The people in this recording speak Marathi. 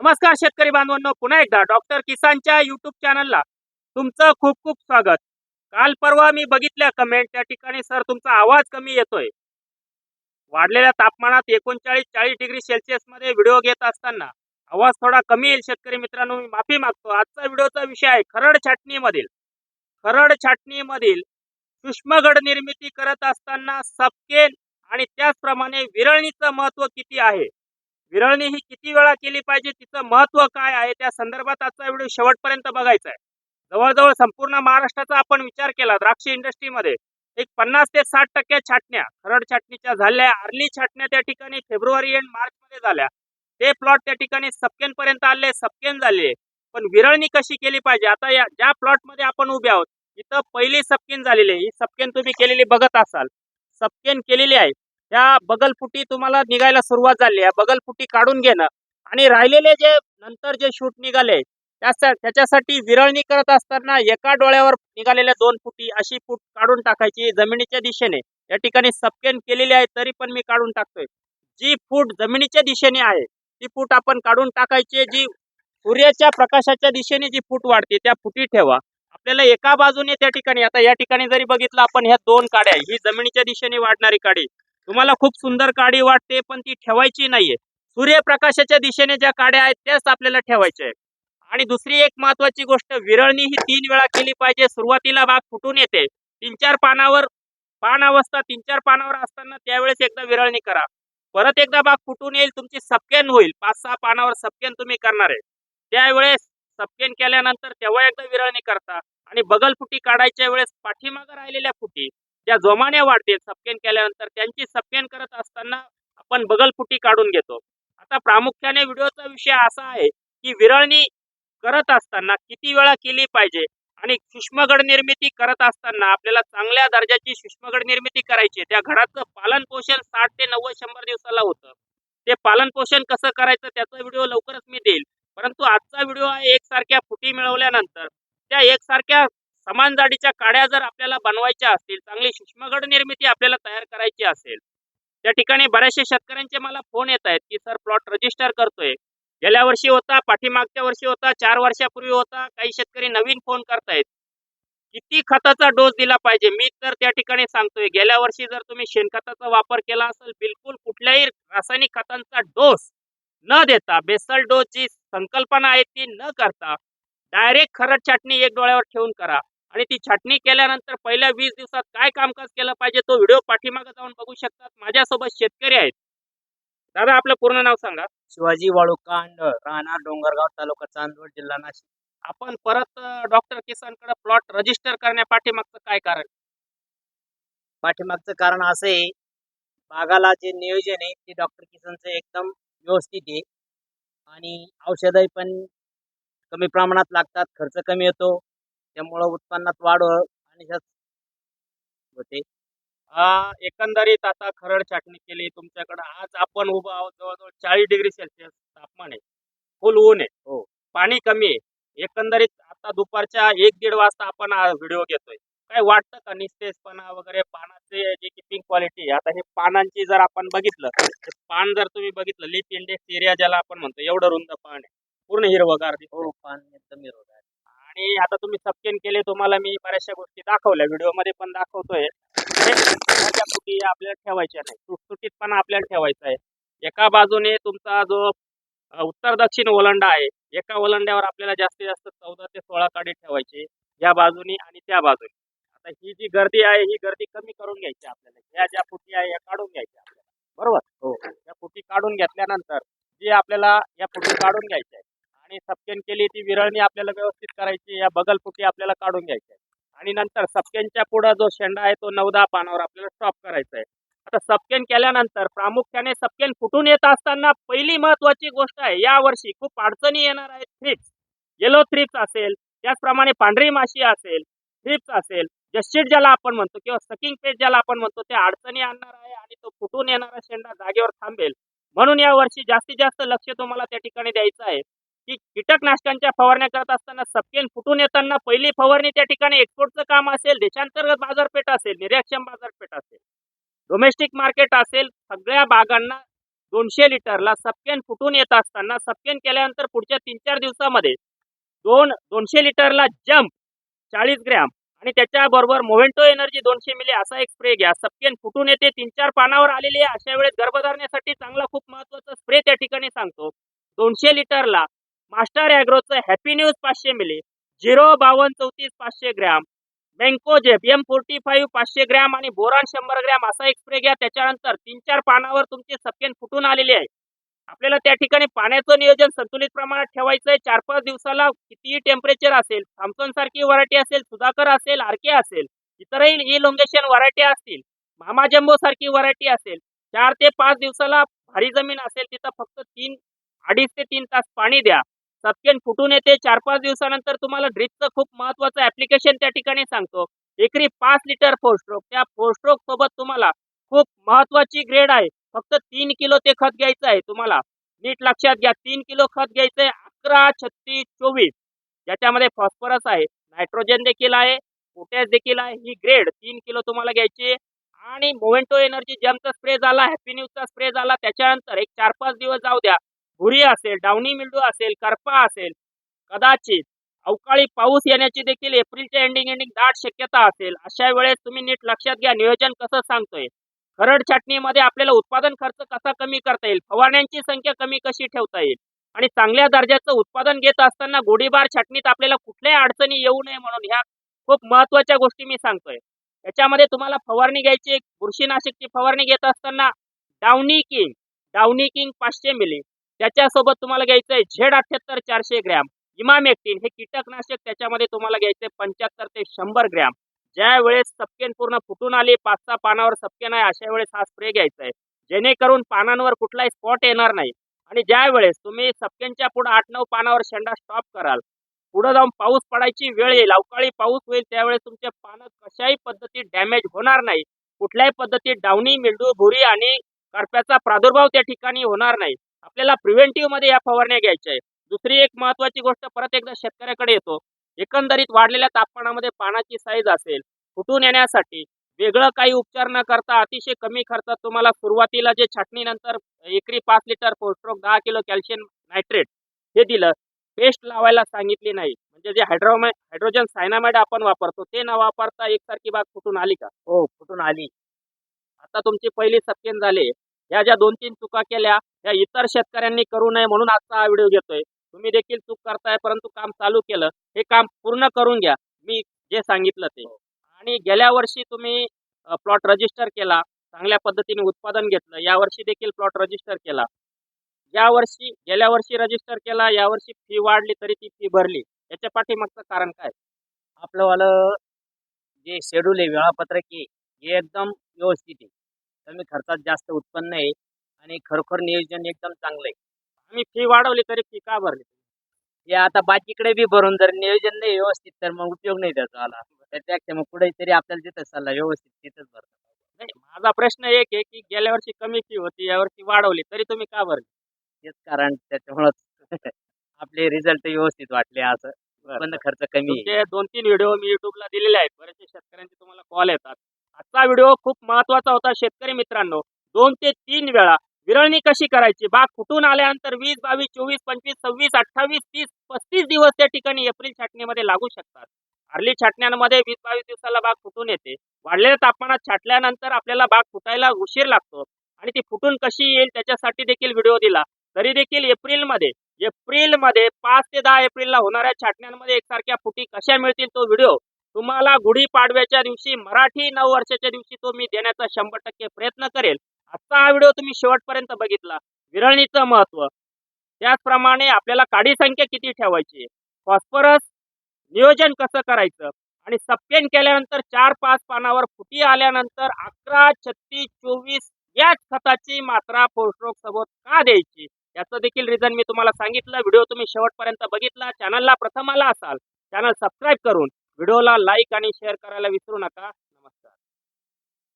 नमस्कार शेतकरी बांधवांनो पुन्हा एकदा डॉक्टर किसानच्या युट्यूब चॅनलला तुमचं खूप खूप स्वागत. काल परवा मी बघितल्या कमेंट त्या ठिकाणी सर तुमचा आवाज कमी येतोय. वाढलेल्या तापमानात एकोणचाळीस चाळीस डिग्री सेल्सिअसमध्ये व्हिडिओ घेत असताना आवाज थोडा कमी येईल शेतकरी मित्रांनो मी माफी मागतो. आजचा व्हिडिओचा विषय आहे खरड छाटणीमधील. खरड छाटणीमधील सूक्ष्मगड निर्मिती करत असताना सपकेन आणि त्याचप्रमाणे विरळणीचं महत्त्व किती आहे? विरळणी ही किती वेळा केली पाहिजे तिचं महत्त्व काय आहे? त्या संदर्भात आजचा व्हिडिओ शेवटपर्यंत बघायचा आहे. जवळजवळ संपूर्ण महाराष्ट्राचा आपण विचार केला द्राक्ष इंडस्ट्रीमध्ये. एक पन्नास ते साठ टक्के छाटण्या खरड छाटणीच्या झाल्या अर्ली छाटण्या त्या ठिकाणी फेब्रुवारी एंड मार्च मध्ये झाल्या. ते प्लॉट त्या ठिकाणी सपकेन पर्यंत आले सपकेन झाले. पण विरळणी कशी केली पाहिजे? आता या ज्या प्लॉटमध्ये आपण उभे आहोत इथं पहिली सपकेन झालेली आहे. ही सपकेन तुम्ही केलेली बघत असाल. सपकेन केलेली आहे. या बगलफुटी तुम्हाला निघायला सुरुवात झाली. आहे बगलफुटी काढून घेणं आणि राहिलेले जे नंतर जे शूट निघाले त्याच्यासाठी विरळणी करत असताना एका डोळ्यावर निघालेल्या दोन फुटी अशी फूट काढून टाकायची जमिनीच्या दिशेने. या ठिकाणी सपकेन केलेली आहे तरी पण मी काढून टाकतोय. जी फूट जमिनीच्या दिशेने आहे ती फूट आपण काढून टाकायची जी सूर्याच्या प्रकाशाच्या दिशेने जी फूट वाढते त्या फुटी ठेवा. आपल्याला एका बाजूने त्या ठिकाणी आता या ठिकाणी जरी बघितलं आपण ह्या दोन काड्या ही जमिनीच्या दिशेने वाढणारी काडी तुम्हाला खूप सुंदर काडी वाटते पण ती ठेवायची नाहीये. सूर्यप्रकाशाच्या दिशेने ज्या काड्या आहेत त्याच आपल्याला ठेवायच्या आहेत. आणि दुसरी एक महत्वाची गोष्ट विरळणी ही तीन वेळा केली पाहिजे. सुरुवातीला बाग फुटून येते. तीन चार पानावर पान अवस्था तीन चार पानावर असताना त्यावेळेस एकदा विरळणी करा. परत एकदा बाग फुटून येईल तुमची सपकेन होईल. पाच सहा पानावर सपकेन तुम्ही करणार आहे. त्यावेळेस सपकेन केल्यानंतर तेव्हा एकदा विरळणी करता. आणि बगल फुटी काढायच्या वेळेस पाठीमागं राहिलेल्या फुटी ज्या जोमाने वाढतील सपकेन केल्यानंतर त्यांची सपकेन करत असताना आपण बगल फुटी काढून घेतो. आता प्रामुख्याने व्हिडिओचा विषय असा आहे की विरळणी करत असताना किती वेळा केली पाहिजे आणि सूक्ष्मगड निर्मिती करत असताना आपल्याला चांगल्या दर्जाची सूक्ष्मगड निर्मिती करायची त्या घडाचं पालन पोषण साठ ते नव्वद शंभर दिवसाला होतं. ते पालन पोषण कसं करायचं त्याचा व्हिडिओ लवकरच मी देईल. परंतु आजचा व्हिडिओ आहे एकसारख्या फुटी मिळवल्यानंतर त्या एकसारख्या समान जाडीच्या काड्या जर आपल्याला बनवायच्या असतील चांगली सूक्ष्मगड निर्मिती आपल्याला तयार करायची असेल त्या ठिकाणी बऱ्याचशा शेतकऱ्यांचे मला फोन येत आहेत की सर प्लॉट रजिस्टर करतोय. गेल्या वर्षी होता पाठीमागच्या वर्षी होता चार वर्षापूर्वी होता काही शेतकरी नवीन फोन करतायत. किती खताचा डोस दिला पाहिजे? मी तर त्या ठिकाणी सांगतोय गेल्या वर्षी जर तुम्ही शेणखताचा वापर केला असेल बिलकुल कुठल्याही रासायनिक खतांचा डोस न देता बेसल डोस जी संकल्पना आहे ती न करता डायरेक्ट खरड छाटणी एक डोळ्यावर ठेवून करा. आणि ती छाटणी केल्यानंतर पहिल्या वीस दिवसात काय कामकाज केलं पाहिजे तो व्हिडिओ पाठीमागे जाऊन बघू शकतात. माझ्यासोबत शेतकरी आहेत. दादा आपलं पूर्ण नाव सांगा. शिवाजी वाळूकांड राहणार डोंगरगाव तालुका चांदवड जिल्हा नाशिक. आपण परत डॉक्टर किसानकडे प्लॉट रजिस्टर करण्या पाठीमागचं काय कारण? पाठीमागचं कारण असं आहे बागाला जे नियोजन आहे ते डॉक्टर किसनचं एकदम व्यवस्थित आहे. आणि औषधही पण कमी प्रमाणात लागतात खर्च कमी येतो त्यामुळं उत्पन्नात वाढ आणि होते. आ, एकंदरीत आता खरड छाटणी केली. तुमच्याकडे आज आपण उभा आहोत. जवळजवळ चाळीस डिग्री सेल्सिअस तापमान आहे. फुल ऊन आहे. हो. पाणी कमी आहे. एकंदरीत आता दुपारच्या एक दीड वाजता आपण व्हिडिओ घेतोय. काय वाटतं का? निस्तेजपणा वगैरे पानाचे जी किपिंग क्वालिटी आता हे पानांची जर आपण बघितलं तर पान जर तुम्ही बघितलं लिप इंडेक्स एरिया ज्याला आपण म्हणतो एवढं रुंद पान आहे. पूर्ण हिरवगार. हो पान एकदम हिरवगार आहे. आणि आता तुम्ही सबकेन केले तुम्हाला मी बऱ्याचशा गोष्टी दाखवल्या. व्हिडिओमध्ये पण दाखवतोय. त्या त्याच्या आपल्याला ठेवायच्या नाही. सुटसुटीत पण आपल्याला ठेवायचं आहे. एका बाजूने तुमचा जो उत्तर दक्षिण ओलंडा आहे एका ओलंड्यावर आपल्याला जास्तीत जास्त चौदा ते सोळा काडी ठेवायची. या बाजूनी आणि त्या बाजूने. आता ही जी गर्दी आहे ही गर्दी कमी करून घ्यायची आपल्याला. ह्या ज्या फुटी आहे या काढून घ्यायच्या आपल्याला. बरोबर? हो. या फुटी काढून घेतल्यानंतर जी आपल्याला या फुटी काढून घ्यायच्या आहे आणि सपकेन केली ती विरळणी आपल्याला व्यवस्थित करायची या बगल फुटी आपल्याला काढून घ्यायची आहे. आणि नंतर सपकेनच्या पुढं जो शेंडा आहे तो नऊ दहा पानावर आपल्याला स्टॉप करायचा आहे. आता सपकेन केल्यानंतर प्रामुख्याने सपकेन फुटून येत असताना पहिली महत्वाची गोष्ट आहे या वर्षी खूप अडचणी येणार आहेत. थ्रिप्स. येलो थ्रिप्स असेल त्याचप्रमाणे पांढरी माशी असेल थ्रिप्स असेल जस्टिट ज्याला आपण म्हणतो किंवा सकिंग पेज ज्याला आपण म्हणतो ते अडचणी आणणार आहे आणि तो फुटून येणारा शेंडा जागेवर थांबेल. म्हणून या वर्षी जास्तीत जास्त लक्ष तुम्हाला त्या ठिकाणी द्यायचं आहे. की कीटकनाशकांच्या फवारण्या करत असताना सपकेन फुटून येताना पहिली फवारणी त्या ठिकाणी एक्सपोर्टचं काम असेल देशांतर्गत बाजारपेठ असेल निर्याक्षम बाजारपेठ असेल. डोमेस्टिक मार्केट असेल सगळ्या बागांना दोनशे लिटरला सपकेन फुटून येत असताना सपकेन केल्यानंतर पुढच्या तीन चार दिवसामध्ये दोन दोनशे लिटरला जम्प चाळीस ग्रॅम आणि त्याच्याबरोबर मोव्हेंटो एनर्जी दोनशे मिली असा एक स्प्रे घ्या. सपकेन फुटून येते तीन चार पानावर आलेली आहे अशा वेळेस गर्भधारणेसाठी चांगला खूप महत्त्वाचा स्प्रे त्या ठिकाणी सांगतो. दोनशे लिटरला मास्टर अॅग्रोचं हॅपी न्यूज पाचशे मिली झिरो बावन्न चौतीस पाचशे ग्रॅम बँकोजेप एम फोर्टी फाईव्ह पाचशे ग्रॅम आणि बोरान शंभर ग्रॅम असा एक स्प्रे घ्या. त्याच्यानंतर तीन चार पानावर तुमची सप्केन फुटून आलेले आहे. आपल्याला त्या ठिकाणी पाण्याचं नियोजन संतुलित प्रमाणात ठेवायचं आहे चार पाच दिवसाला कितीही टेम्परेचर असेल थॉम्सन सारखी व्हरायटी असेल सुधाकर असेल आरके असेल इतरही इलोंगेशन व्हरायटी असतील मामा जम्बो सारखी व्हरायटी असेल चार ते पाच दिवसाला भारी जमीन असेल तिथं फक्त तीन अडीच ते तीन तास पाणी द्या. सपकेन फुटून येते? चार पाच दिवसानंतर तुम्हाला ड्रिपचं खूप महत्वाचं ऍप्लिकेशन त्या ठिकाणी सांगतो. एकरी पाच लिटर फोरस्ट्रोक त्या फोरस्ट्रोक सोबत तुम्हाला खूप महत्वाची ग्रेड आहे. फक्त तीन किलो ते खत घ्यायचं आहे तुम्हाला. नीट लक्षात घ्या तीन किलो खत घ्यायचं आहे अकरा छत्तीस चोवीस. ज्याच्यामध्ये फॉस्फरस आहे नायट्रोजन देखील आहे पोटॅश देखील आहे ही ग्रेड तीन किलो तुम्हाला घ्यायची आणि मोमेंटो एनर्जी जमचा स्प्रे झाला हॅपी न्यूजचा स्प्रे झाला त्याच्यानंतर एक चार पाच दिवस जाऊ द्या. भुरी असेल डावणी मिल्डू असेल करपा असेल कदाचित अवकाळी पाऊस येण्याची देखील एप्रिलच्या एंडिंग एंडिंग दाट शक्यता असेल अशा वेळेस तुम्ही नीट लक्षात घ्या नियोजन कसं सांगतोय. खरड छाटणीमध्ये आपल्याला उत्पादन खर्च कसा कमी करता येईल फवारण्यांची संख्या कमी कशी ठेवता येईल आणि चांगल्या दर्जाचं उत्पादन घेत असताना गोडीबार छाटणीत आपल्याला कुठल्याही अडचणी येऊ नये म्हणून ह्या खूप महत्त्वाच्या गोष्टी मी सांगतोय. याच्यामध्ये तुम्हाला फवारणी घ्यायची बुरशीनाशकची फवारणी घेत असताना डावनी किंग डावनी किंग पाचशे मिली. त्याच्यासोबत तुम्हाला घ्यायचं आहे झेड अठ्याहत्तर चारशे ग्रॅम. इमामेक्टिन हे कीटकनाशक त्याच्यामध्ये तुम्हाला घ्यायचं आहे पंच्याहत्तर ते शंभर ग्रॅम. ज्या वेळेस सपकेन पूर्ण फुटून आली पाच सहा पानावर सपकेन आहे अशा वेळेस हा स्प्रे घ्यायचा आहे जेणेकरून पानांवर कुठलाही स्पॉट येणार नाही. आणि ज्या वेळेस तुम्ही सपकेनच्या पुढे आठ नऊ पानावर शेंडा स्टॉप कराल पुढे जाऊन पाऊस पडायची वेळ येईल अवकाळी पाऊस होईल त्यावेळेस तुमचे पानं कशाही पद्धतीत डॅमेज होणार नाही. कुठल्याही पद्धतीत डावणी मिल्डू भुरी आणि करप्याचा प्रादुर्भाव त्या ठिकाणी होणार नाही. आपल्याला प्रिव्हेंटिव्हमध्ये या फवारण्या घ्यायच्या आहे दुसरी एक महत्वाची गोष्ट परत एकदा शेतकऱ्याकडे येतो. एकंदरीत वाढलेल्या तापमानामध्ये पानाची साईज असेल फुटून येण्यासाठी वेगळं काही उपचार न करता अतिशय कमी खर्चात तुम्हाला सुरुवातीला जे छाटणीनंतर एकरी पाच लिटर पोस्ट्रोक दहा किलो कॅल्शियम नायट्रेट हे दिलं पेस्ट लावायला सांगितली नाही. म्हणजे जे हायड्रोमाय हायड्रोजन सायनामाइड आपण वापरतो ते न वापरता एकसारखी बाग फुटून आली का? हो फुटून आली. आता तुमची पहिली सप्केन झाली. ह्या ज्या दोन तीन चुका केल्या या इतर शेतकऱ्यांनी करू नये म्हणून आजचा हा व्हिडिओ घेतोय. तुम्ही देखील चूक करताय परंतु काम चालू केलं. हे काम पूर्ण करून घ्या. मी जे सांगितलं ते. आणि गेल्या वर्षी तुम्ही प्लॉट रजिस्टर केला. चांगल्या पद्धतीने उत्पादन घेतलं. या वर्षी देखील प्लॉट रजिस्टर केला. या वर्षी गेल्या वर्षी रजिस्टर केला. या वर्षी फी वाढली तरी ती फी भरली. याच्या पाठीमागचं कारण काय? आपलंवालं जे शेड्यूल आहे वेळापत्रक आहे हे एकदम व्यवस्थित आहे. कमी खर्चात जास्त उत्पन्न आहे. आणि खरोखर नियोजन एकदम चांगलं आहे आम्ही फी वाढवली तरी फी का भरली? हे आता बाकीकडे बी भरून जर नियोजन नाही व्यवस्थित तर मग उपयोग नाही त्याचा आला. त्यापेक्षा मग पुढे तरी आपल्याला तिथं सल्ला व्यवस्थित तिथंच भरतो. नाही माझा प्रश्न एक आहे की गेल्या वर्षी कमी फी होती या वर्षी वाढवली तरी तुम्ही का भरली? तेच कारण त्याच्यामुळं आपले रिझल्ट व्यवस्थित वाटले असं. उत्पन्न खर्च कमी आहे. दोन तीन व्हिडिओ मी युट्यूबला दिलेले आहेत. बरेचसे शेतकऱ्यांचे तुम्हाला कॉल येतात. आजचा व्हिडिओ खूप महत्त्वाचा होता शेतकरी मित्रांनो. दोन ते तीन वेळा विरळणी कशी करायची? बाग फुटून आल्यानंतर वीस बावीस चोवीस पंचवीस सव्वीस अठ्ठावीस तीस पस्तीस दिवस त्या ठिकाणी एप्रिल छाटणीमध्ये लागू शकतात. अर्ली छाटण्यांमध्ये वीस बावीस दिवसाला बाग फुटून येते. वाढलेल्या तापमानात छाटल्यानंतर आपल्याला बाग फुटायला उशीर लागतो आणि ती फुटून कशी येईल त्याच्यासाठी देखील व्हिडिओ दिला. तरी देखील एप्रिलमध्ये एप्रिलमध्ये पाच ते दहा एप्रिलला होणाऱ्या छाटण्यांमध्ये एकसारख्या फुटी कशा मिळतील तो व्हिडिओ तुम्हाला गुढी पाडव्याच्या दिवशी मराठी नऊ वर्षाच्या दिवशी तो मी देण्याचा शंभर टक्के प्रयत्न करेल. आजचा हा व्हिडिओ तुम्ही शेवटपर्यंत बघितला. विरळणीचं महत्त्व. त्याचप्रमाणे आपल्याला काडी संख्या किती ठेवायची? फॉस्फरस नियोजन कसं करायचं? आणि सप्पेन केल्यानंतर चार पाच पानावर फुटी आल्यानंतर अकरा छत्तीस चोवीस याच खताची मात्रा पोस्ट्रोक सोबत का द्यायची? याचं देखील रिझन मी तुम्हाला सांगितलं. व्हिडिओ तुम्ही शेवटपर्यंत बघितला. चॅनलला प्रथम आला असाल चॅनल सबस्क्राईब करून व्हिडिओला लाईक आणि शेअर करायला विसरू नका.